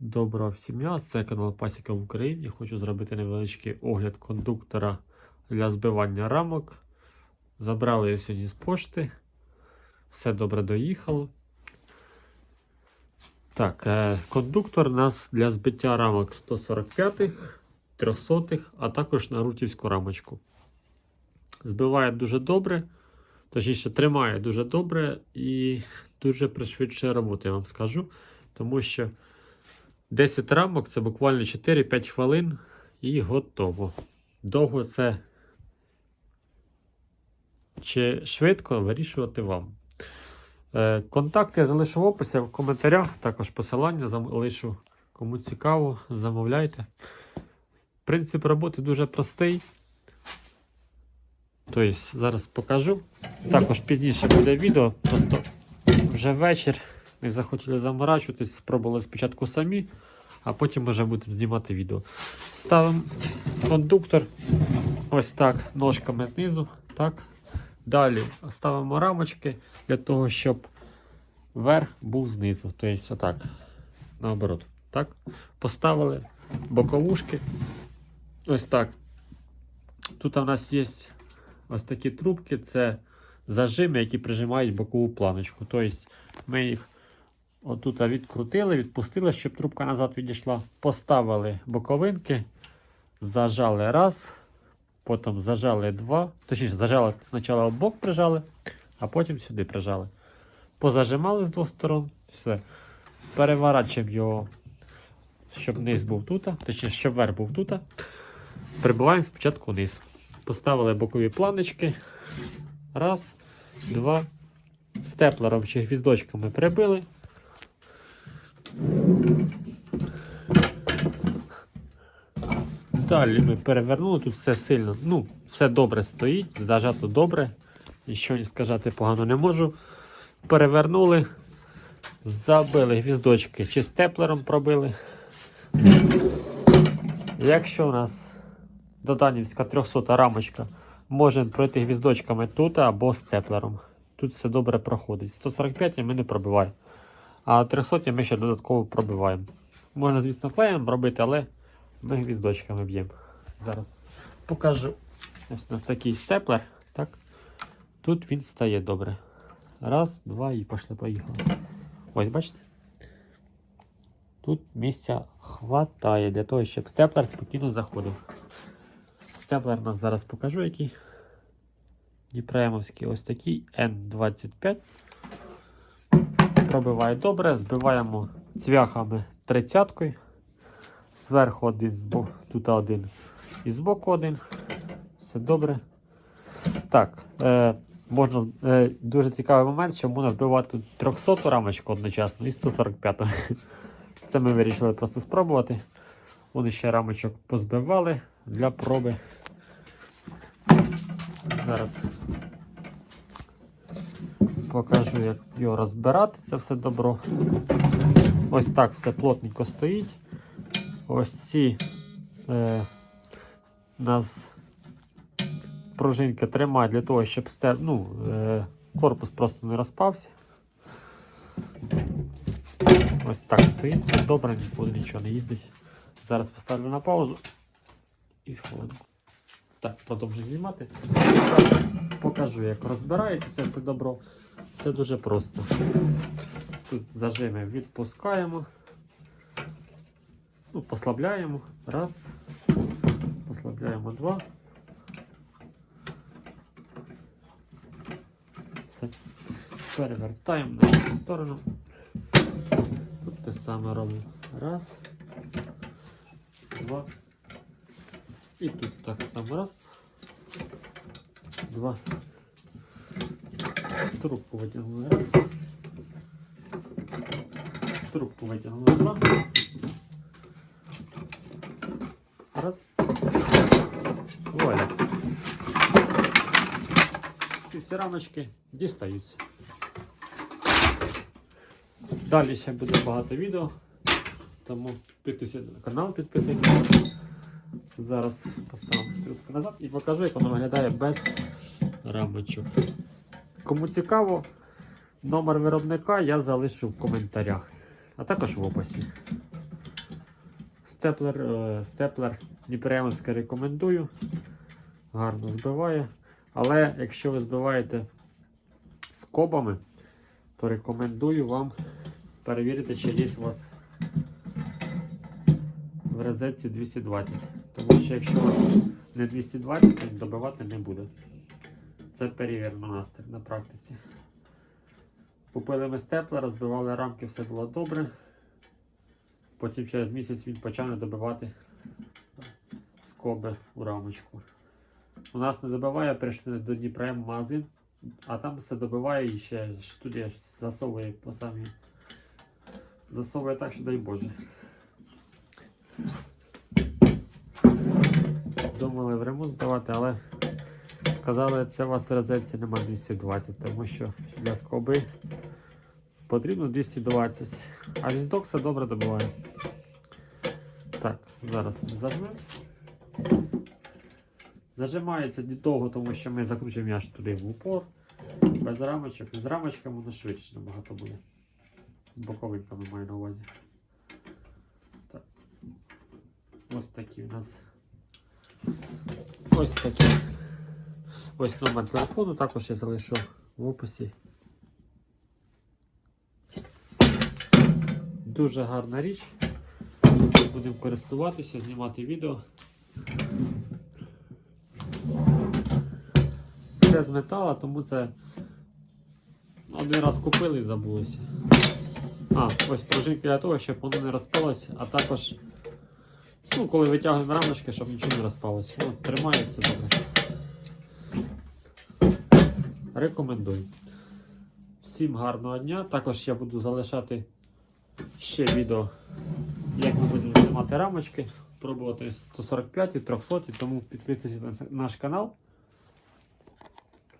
Доброго всім дня, це канал Пасіка в Україні. Хочу зробити невеличкий огляд кондуктора для збивання рамок. Забрали його сьогодні з пошти. Все добре доїхало. Так, е, кондуктор у нас для збиття рамок 145-х, 300-х, а також на рутівську рамочку. Збиває дуже добре, точніше тримає дуже добре і дуже пришвидшує роботу, я вам скажу. Тому що 10 рамок це буквально 4-5 хвилин і готово. Довго це чи швидко вирішувати вам. Е, Контакти я залишу в описі в коментарях, також посилання залишу. Кому цікаво, замовляйте. Принцип роботи дуже простий. Тобто, зараз покажу. Також пізніше буде відео, просто вже вечір. Не захотіли заморачуватись, спробували спочатку самі, а потім вже будемо знімати відео. Ставимо кондуктор ось так, ножками знизу. так. Далі ставимо рамочки для того, щоб верх був знизу. Тобто, отак. Наоборот. Так. Поставили боковушки. Ось так. Тут у нас є ось такі трубки, це зажими, які прижимають бокову планочку. Тобто ми їх отут відкрутили, відпустили, щоб трубка назад відійшла. Поставили боковинки, зажали раз, потім зажали два. Точніше, зажали спочатку бок прижали, а потім сюди прижали. Позажимали з двох сторон. Все. Переворачуємо його, щоб низ був тут, точніше, щоб верх був тут. Прибуваємо спочатку вниз. Поставили бокові планочки. Раз, два. Степлером чи гвіздочками прибили. Далі ми перевернули, тут все сильно, ну, все добре стоїть, зажато добре. Нічого сказати погано не можу. Перевернули, забили гвіздочки чи степлером пробили. Якщо у нас доданівська 300 рамочка, можемо пройти гвіздочками тут або степлером. Тут все добре проходить. 145 ми не пробиваємо. А 300 ми ще додатково пробиваємо. Можна, звісно, клеєм робити, але ми гвіздочками б'ємо. Зараз покажу. Ось у нас такий степлер. Так? Тут він стає добре. Раз, два і пішли, поїхали. Ось, бачите? Тут місця хватає для того, щоб степлер спокійно заходив. Степлер у нас зараз покажу, який. Діпремовський ось такий N25. Пробиває добре, збиваємо цвяхами 30 Зверху один, збоку, тут один і збоку один. Все добре. Так, е, можна, е, дуже цікавий момент, що можна збивати 300 рамочку одночасно і 145. Це ми вирішили просто спробувати. Вони ще рамочок позбивали для проби. Зараз покажу, як його розбирати, це все добро. Ось так все плотненько стоїть. Ось ці е, нас пружинки тримають для того, щоб сте, ну, е, корпус просто не розпався. Ось так стоїть, все добре, нікуди нічого не їздить. Зараз поставлю на паузу і хвилинку. Так, продовжую знімати. Зараз покажу, як розбирається це все добро. Все дуже просто. Тут зажими відпускаємо. Ну, послабляємо. Раз. Послабляємо два. Все. Перевертаємо на іншу сторону. Тут те саме робимо. Раз. Два. І тут так само раз. Два. Трубку витягнули раз. Трубку витягнули два. Раз. Вуаля. Всі рамочки дістаються. Далі ще буде багато відео. Тому підписуйтесь на канал, підписуйтесь. Зараз поставимо трубку назад і покажу, як воно виглядає без рамочок. Кому цікаво, номер виробника я залишу в коментарях, а також в описі. Степлер, е, степлер Дніперемовський рекомендую. Гарно збиває. Але якщо ви збиваєте скобами, то рекомендую вам перевірити, чи є у вас в розетці 220. Тому що якщо у вас не 220, то добивати не буде. Це перевірено на, ст- на практиці. Купили ми степлера, збивали рамки, все було добре. Потім через місяць він почав добивати скоби у рамочку. У нас не добиває, прийшли до Дніпра магазин, а там все добиває і ще студія засовує по самі. Засовує так, що дай Боже. Думали в ремонт здавати, але сказали, це у вас розетці нема 220, тому що для скоби потрібно 220. А віздок все добре добиває. Так, зараз зажмемо. Зажимається від того, тому що ми закручуємо аж туди в упор. Без рамочок. З рамочками воно швидше набагато буде. З боковинками маю на увазі. Так. Ось такі у нас. Ось такі. Ось номер телефону, також я залишу в описі. Дуже гарна річ. Будемо користуватися, знімати відео. Все з метала, тому це один раз купили і забулося. А, ось пружинки для того, щоб воно не розпалося, а також, ну, коли витягуємо рамочки, щоб нічого не розпалося. Ну, тримає все добре. Рекомендую. Всім гарного дня. Також я буду залишати ще відео, як ми будемо знімати рамочки, пробувати 145 300, тому підписуйтесь на наш канал.